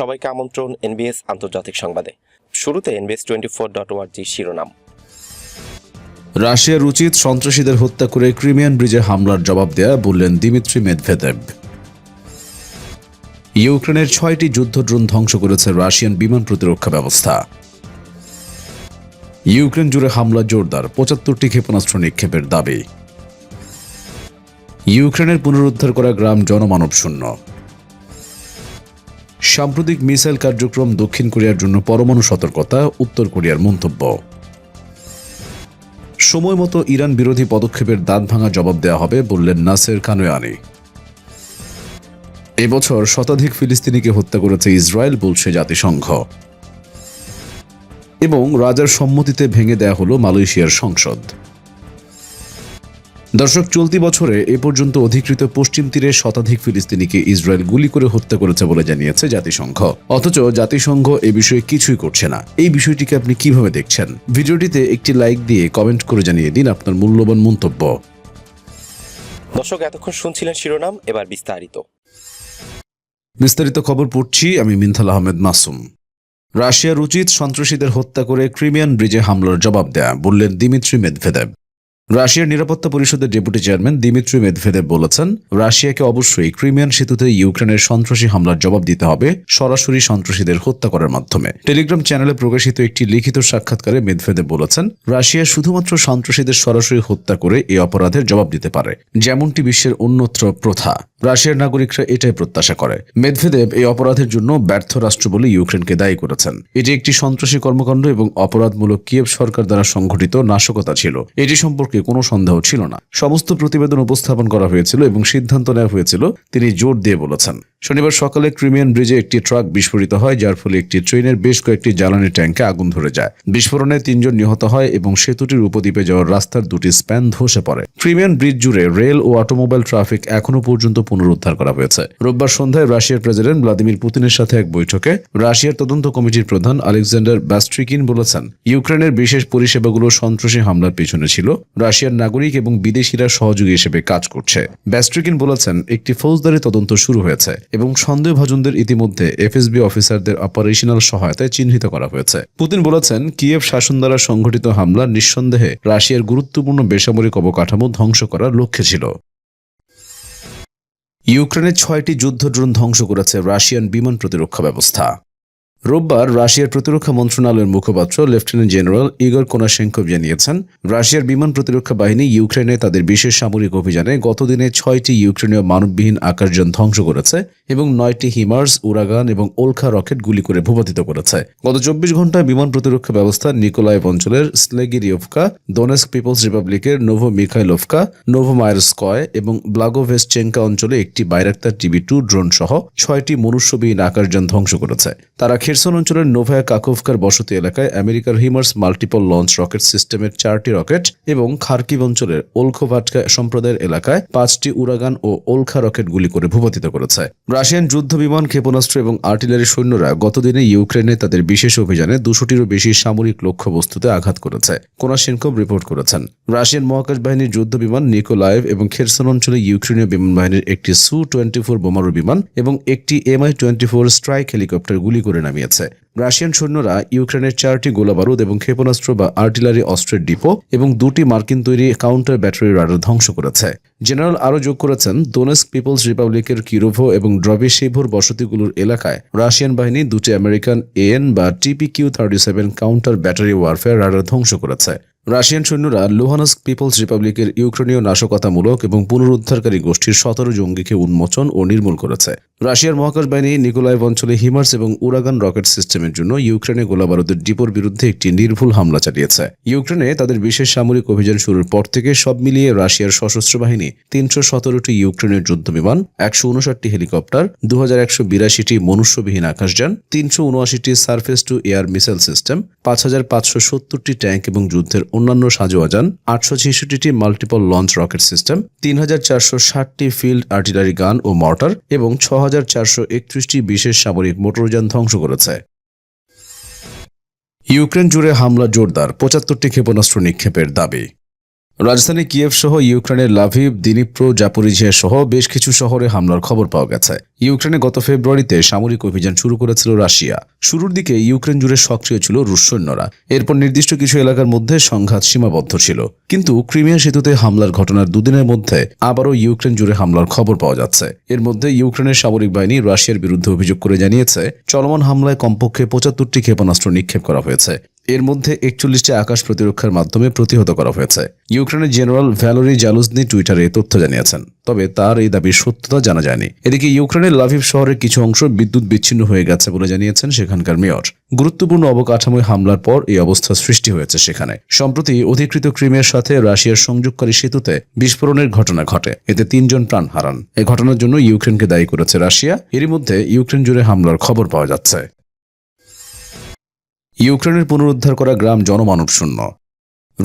সবাইকে আমন্ত্রণ এনবিএস আন্তর্জাতিক সংবাদে। শুরুতে এনবিএস টোয়েন্টি ফোর ডট ওয়ার্জি শিরোনাম। রাশিয়ার উচিত সন্ত্রাসীদের হত্যা করে ক্রিমিয়ান ব্রিজে হামলার জবাব দেয়া বললেন দিমিত্রি মেদভেদেব। ইউক্রেনের ছয়টি যুদ্ধ ড্রোন ধ্বংস করেছে রাশিয়ান বিমান প্রতিরক্ষা ব্যবস্থা। ইউক্রেন জুড়ে হামলা জোরদার, পঁচাত্তরটি ক্ষেপণাস্ত্র নিক্ষেপের দাবি। ইউক্রেনের পুনরুদ্ধার করা গ্রাম জনমানব শূন্য। সাম্প্রতিক মিসাইল কার্যক্রম দক্ষিণ কোরিয়ার জন্য পরমাণু সতর্কতা, উত্তর কোরিয়ার মন্তব্য। সময় মতো ইরান বিরোধী পদক্ষেপের দাঁত ভাঙা জবাব দেওয়া হবে, বললেন নাসের কানোয়ানি। এবছর শতাধিক ফিলিস্তিনিকে হত্যা করেছে ইসরায়েল, বলছে জাতিসংঘ। এবং রাজার সম্মতিতে ভেঙে দেয়া হলো মালয়েশিয়ার সংসদ। দর্শক চলতি বছরে এ পর্যন্ত অধিকৃত পশ্চিম তীরে শতাধিক ফিলিস্তিনিকে ইসরায়েল গুলি করে হত্যা করেছে বলে জানিয়েছে জাতিসংঘ। অথচ জাতিসংঘ এ বিষয়ে কিছুই করছে না। এই বিষয়টিকে আপনি কীভাবে দেখছেন? ভিডিওটিতে একটি লাইক দিয়ে কমেন্ট করে জানিয়ে দিন আপনার মূল্যবান মন্তব্য। দর্শক এতক্ষণ শুনছিলেন শিরোনাম এবার বিস্তারিত। বিস্তারিত খবর পড়ছি আমি মিনথাল আহমেদ মাসুম। রাশিয়ার উচিত সন্ত্রাসীদের হত্যা করে ক্রিমিয়ান ব্রিজে হামলার জবাব দেয়া বললেন দিমিত্রি মেদভেদেব। রাশিয়ার নিরাপত্তা পরিষদের ডেপুটি চেয়ারম্যান দিমিত্রি মেদভেদেব বলেছেন, রাশিয়াকে অবশ্যই ক্রিমিয়ান সেতুতে ইউক্রেনের সন্ত্রাসী হামলার জবাব দিতে হবে সরাসরি সন্ত্রাসীদের হত্যা করার মাধ্যমে। টেলিগ্রাম চ্যানেলে প্রকাশিত একটি লিখিত সাক্ষাৎকারে মেদভেদেব বলেছেন, রাশিয়া শুধুমাত্র সন্ত্রাসীদের সরাসরি হত্যা করে এই অপরাধের জবাব দিতে পারে, যেমনটি বিশ্বের অন্যত্র প্রথা। রাশিয়ার নাগরিকরা এটাই প্রত্যাশা করে। মেদভেদেব এই অপরাধের জন্য ব্যর্থ রাষ্ট্র বলে ইউক্রেনকে দায়ী করেছেন। এটি একটি সন্ত্রাসী কর্মকাণ্ড এবং অপরাধমূলক কিয়েভ সরকার দ্বারা সংঘটিত নাশকতা ছিল। এটি সম্পর্কে কোনো সন্দেহ ছিল না। সমস্ত প্রতিবেদন উপস্থাপন করা হয়েছিল এবং সিদ্ধান্ত নেওয়া হয়েছিল, তিনি জোর দিয়ে বলেছেন। শনিবার সকালে ক্রিমিয়ান ব্রিজে একটি ট্রাক বিস্ফোরিত হয়, যার ফলে একটি ট্রেনের বেশ কয়েকটি জ্বালানি ট্যাঙ্কে আগুন ধরে যায়। বিস্ফোরণে তিনজন নিহত হয় এবং সেতুটির উপদ্বীপে যাওয়ার রাস্তার দুটি স্প্যান ধসে পড়ে। ক্রিমিয়ান ব্রিজ জুড়ে রেল ও অটোমোবাইল ট্রাফিক এখনও পর্যন্ত পুনরুদ্ধার করা হয়েছে। রোববার সন্ধ্যায় রাশিয়ার প্রেসিডেন্ট ভ্লাদিমির পুতিনের সাথে এক বৈঠকে রাশিয়ার তদন্ত কমিটির প্রধান আলেকজান্ডার ব্যাস্ট্রিকিন বলেছেন, ইউক্রেনের বিশেষ পরিষেবাগুলো সন্ত্রাসী হামলার পিছনে ছিল। রাশিয়ার নাগরিক এবং বিদেশিরা সহযোগী হিসেবে কাজ করছে। ব্যাস্ট্রিকিন বলেছেন, একটি ফৌজদারি তদন্ত শুরু হয়েছে। এবং সন্দেহভাজনদের ইতিমধ্যে এফএসবি অফিসারদের অপারেশনাল সহায়তায় চিহ্নিত করা হয়েছে। পুতিন বলেছেন, কিয়েভ শাসন দ্বারা সংঘটিত হামলা নিঃসন্দেহে রাশিয়ার গুরুত্বপূর্ণ বেসামরিক অবকাঠামো ধ্বংস করার লক্ষ্যে ছিল। ইউক্রেনের ছয়টি যুদ্ধ ড্রোন ধ্বংস করেছে রাশিয়ান বিমান প্রতিরক্ষা ব্যবস্থা। রোববার রাশিয়ার প্রতিরক্ষা মন্ত্রণালয়ের মুখপাত্র, লেফটেন্যান্ট জেনারেল ইগর কোনাশেঙ্কভ জানিয়েছেন, রাশিয়ার বিমান প্রতিরক্ষা বাহিনী ইউক্রেনে তাদের বিশেষ সামরিক অভিযানে গতদিনে ছয়টি ইউক্রেনীয় মানববিহীন আকাশযান ধ্বংস করেছে এবং নয়টি হিমার্স উরাগান এবং ওলখা রকেট গুলি করে ভূপাতিত করেছে। গত চব্বিশ ঘন্টায় বিমান প্রতিরক্ষা ব্যবস্থা নিকোলাইভ অঞ্চলের স্লেগিরিওভকা, দোনেস্ক পিপলস রিপাবলিকের নোভো মিখাইলোভকা নোভো মায়ারস্কয় এবং ব্লাগোভেসচেঙ্কা অঞ্চলে একটি বাইরাক্তার টিভি টু ড্রোন সহ ছয়টি মনুষ্যবিহীন আকাশযান ধ্বংস করেছে। তারা খেরসন অঞ্চলের নোভায়া কাকোভকার বসতি এলাকায় আমেরিকার হিমার্স মাল্টিপল লঞ্চ রকেট সিস্টেমের চারটি রকেট এবং খার্কিভ অঞ্চলের ওলখোভাটকা সম্প্রদায়ের এলাকায় পাঁচটি উরাগান ও ওলখা রকেট গুলি করে ভূপাতিত করেছে। রাশিয়ান যুদ্ধ বিমান, ক্ষেপণাস্ত্র এবং আর্টিলারি সৈন্যরা গতদিনে ইউক্রেনে তাদের বিশেষ অভিযানে দুশোটিরও বেশি সামরিক লক্ষ্যবস্তুতে আঘাত করেছে কোনাশেনকভ রিপোর্ট করেছেন। রাশিয়ান মহাকাশ বাহিনীর যুদ্ধ বিমান নিকোলায়েভ এবং খেরসন অঞ্চলে ইউক্রেনীয় বিমান বাহিনীর একটি সু টোয়েন্টি ফোর বোমারু বিমান এবং একটি Mi twenty four strike helicopter গুলি করে নামিয়েছে রাশিয়ান সৈন্যরা ইউক্রেনের চারটি গোলাবারুদ এবং ক্ষেপণাস্ত্র বা আর্টিলারি অস্ত্রের ডিপো এবং দুটি মার্কিন তৈরি কাউন্টার ব্যাটারি রাডার ধ্বংস করেছে। জেনারেল আরও যোগ করেছেন, দোনেস্ক পিপলস রিপাবলিকের কিরোভো এবং ড্রবিশেভোর বসতিগুলোর এলাকায় রাশিয়ান বাহিনী দুটি আমেরিকান এএন বা TP Q thirty seven counter battery warfare radar ধ্বংস করেছে। রাশিয়ান সৈন্যরা লুহানস্ক পিপলস রিপাবলিকের ইউক্রেনীয় নাশকতামূলক এবং পুনরুদ্ধারকারী গোষ্ঠীর সতেরো জঙ্গিকে উন্মোচন ও নির্মূল করেছে। রাশিয়ার মহাকাশ বাহিনী নিকোলাইভ অঞ্চলে হিমার্স এবং উরাগান রকেট সিস্টেমের জন্য ইউক্রেনে গোলাবারুদের ডিপোর বিরুদ্ধে একটি নির্ভুল হামলা চালিয়েছে। ইউক্রেনে তাদের বিশেষ সামরিক অভিযান শুরুর পর থেকে সব মিলিয়ে রাশিয়ার সশস্ত্র বাহিনী তিনশো সতেরোটি ইউক্রেনের যুদ্ধ বিমান একশো উনষাটটি হেলিকপ্টার দু হাজার একশো বিরাশিটি মনুষ্যবিহীন আকাশযান, তিনশো উনআশিটি surface to air missile system, পাঁচ হাজার পাঁচশো সত্তরটি ট্যাঙ্ক এবং যুদ্ধের অন্যান্য সাজোয়াজান আটশো ছেষট্টিটি মাল্টিপল লঞ্চ রকেট সিস্টেম তিন হাজার চারশো ষাটটি ফিল্ড আর্টিলারি গান ও মর্টার এবং ছ হাজার চারশো একত্রিশটি বিশেষ সামরিক মোটরযান ধ্বংস করেছে। ইউক্রেন জুড়ে হামলা জোরদার, পঁচাত্তরটি ক্ষেপণাস্ত্র নিক্ষেপের দাবি। রাজধানী কিয়েভ সহ ইউক্রেনের লাভিভ দিনিপ্রো, জাপোরিজিয়া সহ বেশ কিছু শহরে হামলার খবর পাওয়া গেছে। ইউক্রেনে গত ফেব্রুয়ারিতে সামরিক অভিযান শুরু করেছিল রাশিয়া। শুরুর দিকে ইউক্রেন জুড়ে সক্রিয় ছিল রুশ সৈন্যরা। এরপর নির্দিষ্ট কিছু এলাকার মধ্যে সংঘাত সীমাবদ্ধ ছিল। কিন্তু ক্রিমিয়া সেতুতে হামলার ঘটনার দুদিনের মধ্যে আবারও ইউক্রেন জুড়ে হামলার খবর পাওয়া যাচ্ছে। এর মধ্যে ইউক্রেনের সামরিক বাহিনী রাশিয়ার বিরুদ্ধে অভিযোগ করে জানিয়েছে, চলমান হামলায় কমপক্ষে পঁচাত্তরটি ক্ষেপণাস্ত্র নিক্ষেপ করা হয়েছে। এর মধ্যে একচল্লিশটি আকাশ প্রতিরক্ষার মাধ্যমে প্রতিহত করা হয়েছে। ইউক্রেনের জেনারেল ভ্যালোরি জালুজনি টুইটারে তথ্য জানিয়েছেন। তবে তার এই দাবির সত্যতা জানা যায়নি। এদিকে ইউক্রেনের লাভিভ শহরের কিছু অংশ বিদ্যুৎ বিচ্ছিন্ন হয়ে গেছে বলে জানিয়েছেন সেখানকার মেয়র। গুরুত্বপূর্ণ অবকাঠামোয় হামলার পর এই অবস্থা সৃষ্টি হয়েছে সেখানে। সম্প্রতি অধিকৃত ক্রিমের সাথে রাশিয়ার সংযোগকারী সেতুতে বিস্ফোরণের ঘটনা ঘটে। এতে তিনজন প্রাণ হারান। এ ঘটনার জন্য ইউক্রেনকে দায়ী করেছে রাশিয়া। এরই মধ্যে ইউক্রেন জুড়ে হামলার খবর পাওয়া যাচ্ছে। ইউক্রেনের পুনরুদ্ধার করা গ্রাম জনমানব শূন্য।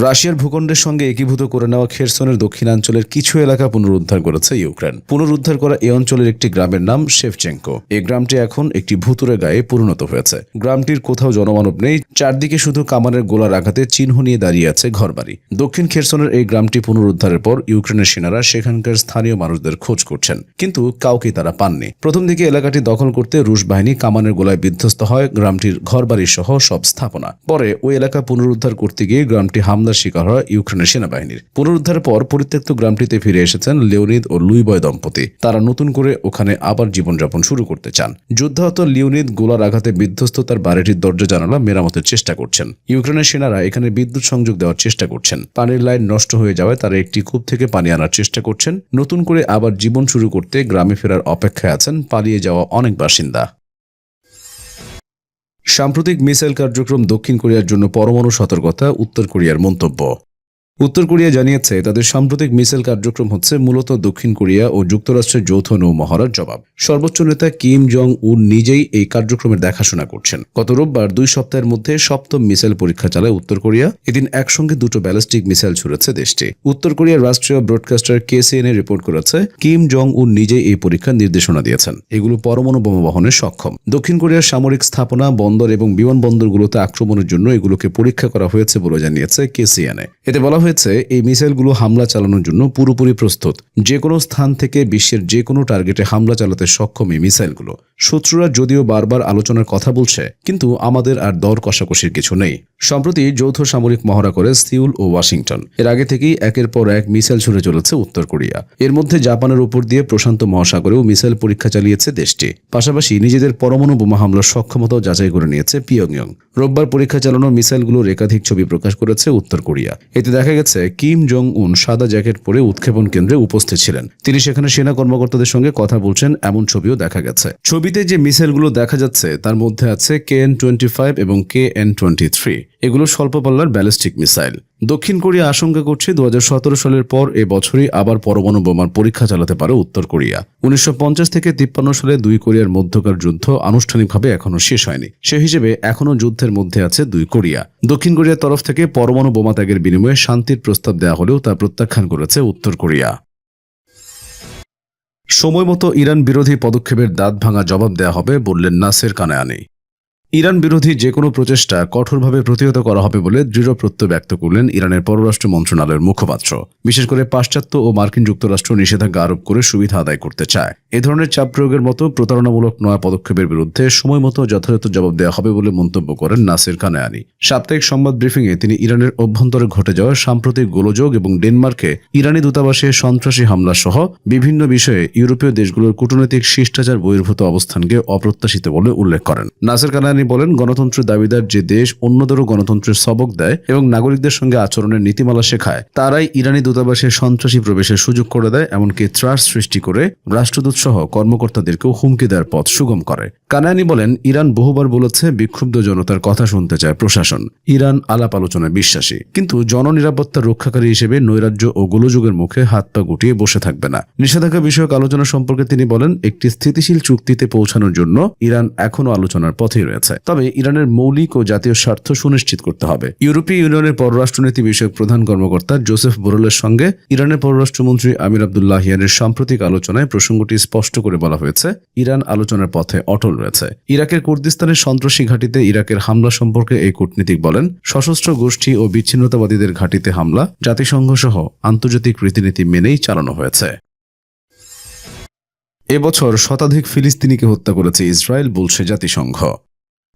রাশিয়ার ভূখণ্ডের সঙ্গে একীভূত করে নেওয়া খেরসনের দক্ষিণাঞ্চলের কিছু এলাকা পুনরুদ্ধার করেছে ইউক্রেন। পুনরুদ্ধার করা এই অঞ্চলের একটি গ্রামের নাম শেভচেঙ্কো এই গ্রামটি এখন একটি ভুতুরে গায়ে পরিণত হয়েছে। গ্রামটির কোথাও জনমানব নেই, চারদিকে শুধু কামানের গোলার আঘাতে চিহ্ন নিয়ে দাঁড়িয়ে আছে ঘরবাড়ি। দক্ষিণ খেরসনের এই গ্রামটি পুনরুদ্ধারের পর ইউক্রেনের সেনারা সেখানকার স্থানীয় মানুষদের খোঁজ করছেন, কিন্তু কাউকে তারা পাননি। প্রথম দিকে এলাকাটি দখল করতে রুশ বাহিনী কামানের গোলায় বিধ্বস্ত হয়। গ্রামটির ঘরবাড়ি সহ সব স্থাপনা। পরে ওই এলাকা পুনরুদ্ধার করতে গিয়ে গ্রামটি হামলার শিকার হয় ইউক্রেনের সেনাবাহিনীর। পুনরুদ্ধারের পর পরিত্যক্ত গ্রামটিতে ফিরে এসেছেন লিওনিদ ও লুইবয় দম্পতি। তারা নতুন করে ওখানে আবার জীবনযাপন শুরু করতে চান। যুদ্ধাহত লিওনিদ গোলার আঘাতে বিধ্বস্ত তার বাড়িটির দরজা জানালা মেরামতের চেষ্টা করছেন। ইউক্রেনের সেনারা এখানে বিদ্যুৎ সংযোগ দেওয়ার চেষ্টা করছেন। পানির লাইন নষ্ট হয়ে যাওয়ায় তারা একটি কূপ থেকে পানি আনার চেষ্টা করছেন। নতুন করে আবার জীবন শুরু করতে গ্রামে ফেরার অপেক্ষায় আছেন পালিয়ে যাওয়া অনেক বাসিন্দা। সাম্প্রতিক মিসাইল কার্যক্রম দক্ষিণ কোরিয়ার জন্য পরমাণু সতর্কতা উত্তর কোরিয়ার মন্তব্য। উত্তর কোরিয়া জানিয়েছে, তাদের সাম্প্রতিক মিসাইল কার্যক্রম হচ্ছে মূলত দক্ষিণ কোরিয়া ও যুক্তরাষ্ট্রের যৌথ নৌ মহড়ার জবাব। সর্বোচ্চ নেতা কিম জং উন নিজেই এই কার্যক্রমের দেখাশোনা করছেন। গত রোববার দুই সপ্তাহের মধ্যে সপ্তম মিসাইল পরীক্ষা চালায় উত্তর কোরিয়া। এদিন একসঙ্গে দুটো ব্যালিস্টিক মিসাইল ছুড়েছে দেশটি। উত্তর কোরিয়ার রাষ্ট্রীয় ব্রডকাস্টার কেসিএনএ রিপোর্ট করেছে, কিম জং উন নিজেই এই পরীক্ষার নির্দেশনা দিয়েছেন। এগুলো পরমাণু বোমা বহনে সক্ষম। দক্ষিণ কোরিয়ার সামরিক স্থাপনা, বন্দর এবং বিমানবন্দরগুলোতে আক্রমণের জন্য এগুলোকে পরীক্ষা করা হয়েছে বলে জানিয়েছে কেসিএনএ। এতে বলা হয়েছে, এই মিসাইলগুলো হামলা চালানোর জন্য পুরোপুরি প্রস্তুত। যে কোনো স্থান থেকে বিশ্বের যে কোনো টার্গেটে হামলা চালাতে সক্ষম এই মিসাইলগুলো। শত্রুরা যদিও বারবার আলোচনার কথা বলছে, কিন্তু আমাদের আর দর কষাকষির কিছু নেই। সম্প্রতি যৌথ সামরিক মহড়া করে সিউল ও ওয়াশিংটন। এর আগে থেকেই একের পর এক মিসাইল ছুড়ে চলেছে উত্তর কোরিয়া। এর মধ্যে জাপানের উপর দিয়ে প্রশান্ত মহাসাগরেও মিসাইল পরীক্ষা চালিয়েছে দেশটি। পাশাপাশি নিজেদের পরমাণু বোমা হামলার সক্ষমতাও যাচাই করে নিয়েছে পিয়ংইয়ং। রোববার পরীক্ষা চালানো মিসাইলগুলোর একাধিক ছবি প্রকাশ করেছে উত্তর কোরিয়া। এতে দেখা গেছে, কিম জং উন সাদা জ্যাকেট পরে উৎক্ষেপণ কেন্দ্রে উপস্থিত ছিলেন। তিনি সেখানে সেনা কর্মকর্তাদের সঙ্গে কথা বলছেন, এমন ছবিও দেখা গেছে। ছবিতে যে মিসাইলগুলো দেখা যাচ্ছে, তার মধ্যে আছে কে এন টোয়েন্টি ফাইভ এবং কে এন টোয়েন্টি থ্রি এগুলো স্বল্প পাল্লার ব্যালিস্টিক মিসাইল। দক্ষিণ কোরিয়া আশঙ্কা করছে দু হাজার সতেরো সালের পর এ বছরই আবার পরমাণু বোমার পরীক্ষা চালাতে পারে উত্তর কোরিয়া। উনিশশো পঞ্চাশ থেকে তিপ্পান্ন সালে দুই কোরিয়ার মধ্যকার যুদ্ধ আনুষ্ঠানিকভাবে এখনও শেষ হয়নি। সে হিসেবে এখনও যুদ্ধের মধ্যে আছে দুই কোরিয়া। দক্ষিণ কোরিয়ার তরফ থেকে পরমাণু বোমা ত্যাগের বিনিময়ে শান্তির প্রস্তাব দেওয়া হলেও তা প্রত্যাখ্যান করেছে উত্তর কোরিয়া। সময় মতো ইরান বিরোধী পদক্ষেপের দাঁত ভাঙা জবাব দেয়া হবে বললেন নাসের কানায়ানি। ইরান বিরোধী যে কোনো প্রচেষ্টা কঠোরভাবে প্রতিহত করা হবে বলে দৃঢ় প্রত্যয় ব্যক্ত করলেন ইরানের পররাষ্ট্র মন্ত্রণালয়ের মুখপাত্র। বিশেষ করে পাশ্চাত্য ও মার্কিন যুক্তরাষ্ট্র নিষেধাজ্ঞা আরোপ করে সুবিধা আদায় করতে চায়। এ ধরনের চাপ প্রয়োগের মতো প্রতারণামূলক নয়া পদক্ষেপের বিরুদ্ধে সময় মতো যথাযথ জবাব দেওয়া হবে বলে মন্তব্য করেন নাসির কানায়ানি। সাপ্তাহিক সংবাদ ব্রিফিংয়ে তিনি ইরানের অভ্যন্তরে ঘটে যাওয়া সাম্প্রতিক গোলযোগ এবং ডেনমার্কে ইরানি দূতাবাসে সন্ত্রাসী হামলা সহ বিভিন্ন বিষয়ে ইউরোপীয় দেশগুলোর কূটনৈতিক শিষ্টাচার বহির্ভূত অবস্থানকে অপ্রত্যাশিত বলে উল্লেখ করেন। নাসের কানায়ানি বলেন, গণতন্ত্রের দাবিদার যে দেশ অন্যদেরও গণতন্ত্রের সবক দেয় এবং নাগরিকদের সঙ্গে আচরণের নীতিমালা শেখায়, তারাই ইরানি দূতাবাসে সন্ত্রাসী প্রবেশের সুযোগ করে দেয় এমনকি ত্রাস সৃষ্টি করে রাষ্ট্রদূত সহ কর্মকর্তাদেরকেও হুমকি দেওয়ার পথ সুগম করে। কানায়ানি বলেন, ইরান বহুবার বলেছে, বিক্ষুব্ধ জনতার কথা শুনতে চায় প্রশাসন। ইরান আলাপ আলোচনায় বিশ্বাসী। কিন্তু জননিরাপত্তা রক্ষাকারী হিসেবে নৈরাজ্য ও গোলযোগের মুখে হাত পা গুটিয়ে বসে থাকবে না। নিষেধাজ্ঞা বিষয়ক আলোচনা সম্পর্কে তিনি বলেন, একটি স্থিতিশীল চুক্তিতে পৌঁছানোর জন্য ইরান এখনও আলোচনার পথেই রয়েছে। করেছে তবে ইরানের মৌলিক ও জাতীয় স্বার্থ সুনিশ্চিত করতে হবে। ইউরোপীয় ইউনিয়নের পররাষ্ট্রনীতি বিষয়ক প্রধান কর্মকর্তা জোসেফ বোরেলের সঙ্গে ইরানের পররাষ্ট্রমন্ত্রী আমির আবদুল্লাহিয়ানের সাম্প্রতিক আলোচনায় প্রসঙ্গটি স্পষ্ট করে বলা হয়েছে, ইরান আলোচনার পথে অটল রয়েছে। ইরাকের কুর্দিস্তানের সন্ত্রাসী ঘাঁটিতে ইরাকের হামলা সম্পর্কে এই কূটনীতিক বলেন, সশস্ত্র গোষ্ঠী ও বিচ্ছিন্নতাবাদীদের ঘাঁটিতে হামলা জাতিসংঘ সহ আন্তর্জাতিক রীতিনীতি মেনেই চালানো হয়েছে। এবছর শতাধিক ফিলিস্তিনিকে হত্যা করেছে ইসরায়েল, বলছে জাতিসংঘ।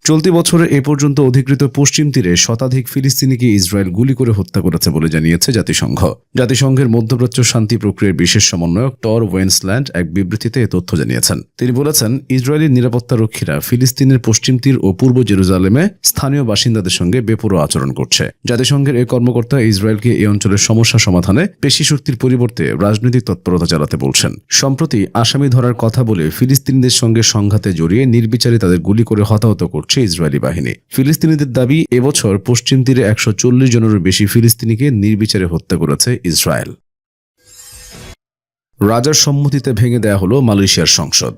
চলতি বছরে এ পর্যন্ত অধিকৃত পশ্চিম তীরে শতাধিক ফিলিস্তিনিকে ইসরায়েল গুলি করে হত্যা করেছে বলে জানিয়েছে জাতিসংঘ। জাতিসংঘের মধ্যপ্রাচ্য শান্তি প্রক্রিয়ার বিশেষ সমন্বয়ক টর ওয়েন্সল্যান্ড এক বিবৃতিতে এ তথ্য জানিয়েছেন। তিনি বলেছেন, ইসরায়েলি নিরাপত্তারক্ষীরা ফিলিস্তিনের পশ্চিম তীর ও পূর্ব জেরুজালেমে স্থানীয় বাসিন্দাদের সঙ্গে বেপরোয়া আচরণ করছে। জাতিসংঘের এই কর্মকর্তা ইসরায়েলকে এই অঞ্চলের সমস্যা সমাধানে পেশি শক্তির পরিবর্তে রাজনৈতিক তৎপরতা চালাতে বলছেন। সম্প্রতি আসামি ধরার কথা বলে ফিলিস্তিনিদের সঙ্গে সংঘাতে জড়িয়ে নির্বিচারে তাদের গুলি করে হতাহত করছে ইসরায়েলি বাহিনী। ফিলিস্তিনিদের দাবি, এবছর পশ্চিম তীরে একশো চল্লিশ জনেরও বেশি ফিলিস্তিনিকে নির্বিচারে হত্যা করেছে ইসরায়েল। রাজার সম্মতিতে ভেঙে দেয়া হল মালয়েশিয়ার সংসদ।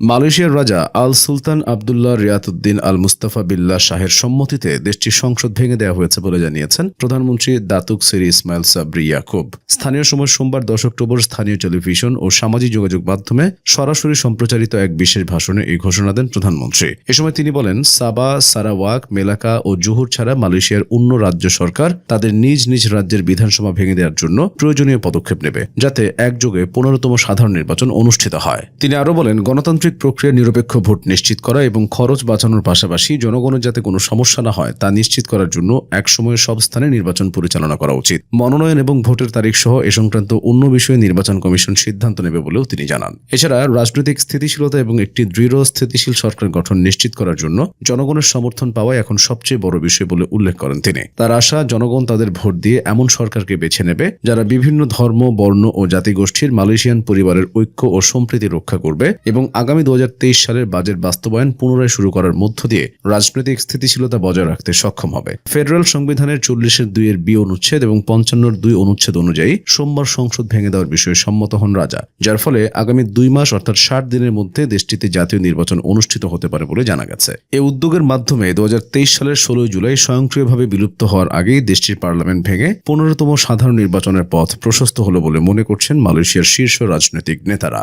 মালয়েশিয়ার রাজা আল সুলতান আবদুল্লাহ রিয়াতুদ্দিন আল মুস্তাফা বিল্লাহ শাহের সম্মতিতে দেশটির সংসদ ভেঙে দেওয়া হয়েছে বলে জানিয়েছেন প্রধানমন্ত্রী দাতুক সেরি ইসমাইল সাবরি ইয়াকুব। স্থানীয় সময় সোমবার দশ অক্টোবর স্থানীয় টেলিভিশন ও সামাজিক যোগাযোগ মাধ্যমে সরাসরি সম্প্রচারিত এক বিশেষ ভাষণে এই ঘোষণা দেন প্রধানমন্ত্রী। এ সময় তিনি বলেন, সাবা, সারাওয়াক, মেলাকা ও জুহুর ছাড়া মালয়েশিয়ার অন্য রাজ্য সরকার তাদের নিজ নিজ রাজ্যের বিধানসভা ভেঙে দেওয়ার জন্য প্রয়োজনীয় পদক্ষেপ নেবে, যাতে একযোগে পনেরোতম সাধারণ নির্বাচন অনুষ্ঠিত হয়। তিনি আরও বলেন, গণতান্ত্রিক প্রক্রিয়া নিরপেক্ষ ভোট নিশ্চিত করা এবং খরচ বাঁচানোর পাশাপাশি জনগণের যাতে কোনো সমস্যা না হয়, তা নিশ্চিত করার জন্য একসময়ে সব স্থানে নির্বাচন পরিচালনা করা উচিত। মনোনয়ন এবং ভোটের তারিখ সহ এ সংক্রান্ত অন্য বিষয়ে নির্বাচন কমিশন সিদ্ধান্ত নেবে বলেও তিনি জানান। এছাড়া রাজনৈতিক স্থিতিশীলতা এবং একটি দৃঢ় স্থিতিশীল সরকার গঠন নিশ্চিত করার জন্য জনগণের সমর্থন পাওয়া এখন সবচেয়ে বড় বিষয় বলে উল্লেখ করেন তিনি। তার আশা, জনগণ তাদের ভোট দিয়ে এমন সরকারকে বেছে নেবে যারা বিভিন্ন ধর্ম, বর্ণ ও জাতিগোষ্ঠীর মালয়েশিয়ান পরিবারের ঐক্য ও সম্প্রীতি রক্ষা করবে এবং আগামী দু হাজার তেইশ সালের বাজেট বাস্তবায়ন পুনরায় শুরু করার মধ্য দিয়ে রাজনৈতিক স্থিতিশীলতা বজায় রাখতে সক্ষম হবে। ফেডারেল সংবিধানের চল্লিশের দুইয়ের বি অনুচ্ছেদ এবং পঞ্চান্নর দুই অনুচ্ছেদ অনুযায়ী সোমবার সংসদ ভেঙে দেওয়ার বিষয়ে সম্মত হন রাজা, যার ফলে আগামী দুই মাস অর্থাৎ ষাট দিনের মধ্যে দেশটিতে জাতীয় নির্বাচন অনুষ্ঠিত হতে পারে বলে জানা গেছে। এই উদ্যোগের মাধ্যমে দু হাজার তেইশ সালের ষোলোই জুলাই স্বয়ংক্রিয়ভাবে বিলুপ্ত হওয়ার আগেই দেশটির পার্লামেন্ট ভেঙে পনেরোতম সাধারণ নির্বাচনের পথ প্রশস্ত হলো বলে মনে করছেন মালয়েশিয়ার শীর্ষ রাজনৈতিক নেতারা।